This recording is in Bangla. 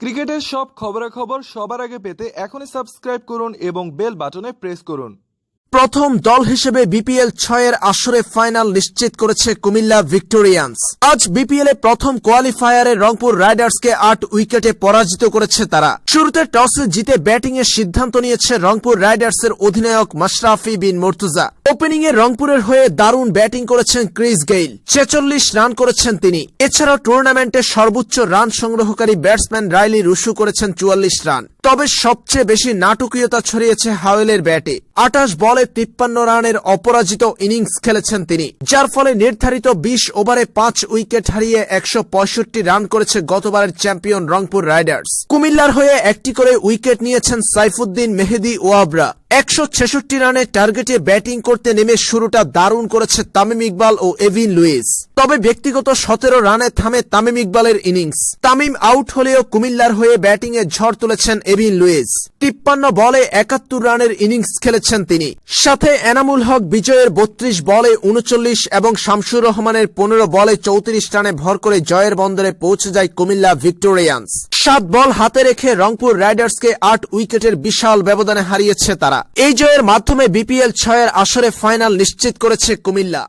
ক্রিকেটের সব খবরাখবর সবার আগে পেতে এখনই সাবস্ক্রাইব করুন এবং বেল বাটনে প্রেস করুন। প্রথম দল হিসেবে বিপিএল ছয়ের আসরে ফাইনাল নিশ্চিত করেছে কুমিল্লা ভিক্টোরিয়ান্স। আজ বিপিএল এ প্রথম কোয়ালিফায়ারে রংপুর রাইডার্সকে আট উইকেটে পরাজিত করেছে তারা। শুরুতে টসে জিতে ব্যাটিং এর সিদ্ধান্ত নিয়েছে রংপুর রাইডার্সের অধিনায়ক মাশরাফি বিন মর্তুজা। ওপেনিং এ রংপুরের হয়ে দারুণ ব্যাটিং করেছেন ক্রিস গেইল। ছেচল্লিশ রান করেছেন তিনি। এছাড়াও টুর্নামেন্টে সর্বোচ্চ রান সংগ্রহকারী ব্যাটসম্যান রাইলি রুশু করেছেন চুয়াল্লিশ রান। তবে সবচেয়ে বেশি নাটকীয়তা ছড়িয়েছে হাওয়েলের ব্যাটে। আটাশ বলে তিপ্পান্ন রানের অপরাজিত ইনিংস খেলেছেন তিনি। যার ফলে নির্ধারিত বিশ ওভারে পাঁচ উইকেট হারিয়ে একশ পঁয়ষট্টি রান করেছে গতবারের চ্যাম্পিয়ন রংপুর রাইডার্স। কুমিল্লার হয়ে একটি করে উইকেট নিয়েছেন সাইফুদ্দিন মেহেদি ওয়াবরা। একশো ছেষট্টি রানের টার্গেটে ব্যাটিং করতে নেমে শুরুটা দারুণ করেছে তামিম ইকবাল ও এভিন লুইস। তবে ব্যক্তিগত সতেরো রানে থামে তামিম ইকবালের ইনিংস। তামিম আউট হলেও কুমিল্লার হয়ে ব্যাটিংয়ে ঝড় তুলেছেন এভিন লুইস। তিপ্পান্ন বলে একাত্তর রানের ইনিংস খেলেছেন তিনি। সাথে এনামুল হক বিজয়ের বত্রিশ বলে উনচল্লিশ এবং শামসুর রহমানের পনেরো বলে চৌত্রিশ রানে ভর করে জয়ের বন্দরে পৌঁছে যায় কুমিল্লা ভিক্টোরিয়ান্স। সাত বল হাতে রেখে রংপুর রাইডার্সকে আট উইকেটের বিশাল ব্যবধানে হারিয়েছে তারা। এই জয়ের মাধ্যমে বিপিএল ছয়ের আসরে ফাইনাল নিশ্চিত করেছে কুমিল্লা।